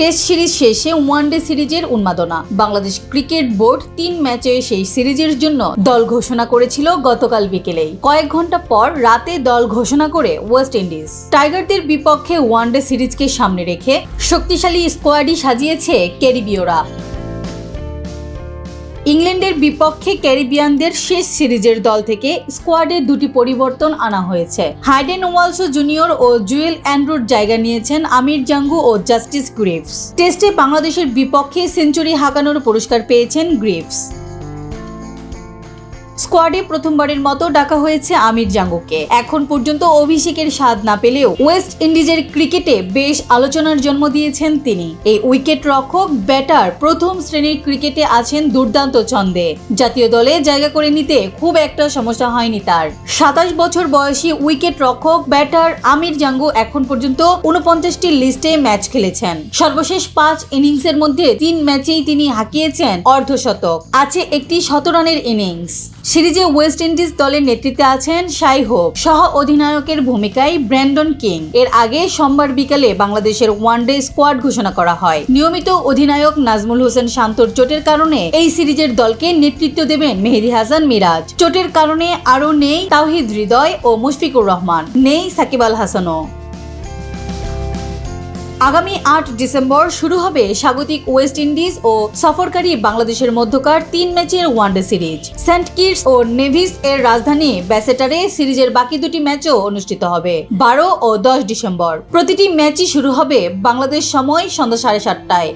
Test series শেষে one day সিরিজের উন্মাদনা। বাংলাদেশ ক্রিকেট বোর্ড তিন ম্যাচে সেই সিরিজের জন্য দল ঘোষণা করেছিল গতকাল বিকেলেই। কয়েক ঘণ্টা পর রাতে দল ঘোষণা করে ওয়েস্ট ইন্ডিজ। টাইগারদের বিপক্ষে ওয়ান ডে সিরিজকে সামনে রেখে শক্তিশালী স্কোয়াডই সাজিয়েছে ক্যারিবীয়রা। ইংল্যান্ডের বিপক্ষে ক্যারিবিয়ানদের শেষ সিরিজের দল থেকে স্কোয়াডে দুটি পরিবর্তন আনা হয়েছে। হাইডেন ওয়ালসো জুনিয়র ও জুয়েল অ্যান্ড্রুর জায়গা নিয়েছেন আমির জাঙ্গু ও জাস্টিস গ্রিফস টেস্টে বাংলাদেশের বিপক্ষে সেঞ্চুরি হাঁকানোর পুরস্কার পেয়েছেন গ্রিভস। স্কোয়াডে প্রথমবারের মতো ডাকা হয়েছে আমির জাঙ্গুকে। এখন পর্যন্ত অভিষেকের স্বাদ না পেলেও ওয়েস্ট ইন্ডিজের ক্রিকেটে বেশ আলোচনার জন্ম দিয়েছেন তিনি। এই উইকেট রক্ষক, ব্যাটার, প্রথম শ্রেণির ক্রিকেটে আছেন দুর্দান্ত ছন্দে। জাতীয় দলে জায়গা করে নিতে খুব একটা সমস্যা হয়নি তার। সাতাশ বছর বয়সী উইকেট রক্ষক, ব্যাটার আমির জাঙ্গু এখন পর্যন্ত উনপঞ্চাশটি লিস্টে ম্যাচ খেলেছেন। সর্বশেষ পাঁচ ইনিংসের মধ্যে তিন ম্যাচেই তিনি হাঁকিয়েছেন অর্ধশতক আছে একটি শতরানের ইনিংস। সিরিজে ওয়েস্ট ইন্ডিজ দলের নেতৃত্বে আছেন শাই হোপ। সহ অধিনায়কের ভূমিকায় ব্র্যান্ডন কিং। এর আগে সোমবার বিকালে বাংলাদেশের ওয়ানডে স্কোয়াড ঘোষণা করা হয়। নিয়মিত অধিনায়ক নাজমুল হোসেন শান্তর চোটের কারণে এই সিরিজের দলকে নেতৃত্ব দেবেন মেহেদি হাসান মিরাজ। চোটের কারণে আরও নেই তাওহিদ হৃদয় ও মুশফিকুর রহমান। নেই সাকিব আল হাসানও। আগামী আট ডিসেম্বর শুরু হবে স্বাগতিক ওয়েস্ট ইন্ডিজ ও সফরকারী বাংলাদেশের মধ্যকার তিন ম্যাচের one day series. Saint Kitts ও নেভিস এর রাজধানী ব্যাসেটারে সিরিজের বাকি দুটি ম্যাচও অনুষ্ঠিত হবে, বারো ও দশ ডিসেম্বর। প্রতিটি ম্যাচই শুরু হবে বাংলাদেশ সময় সন্ধ্যা সাড়ে সাতটায়।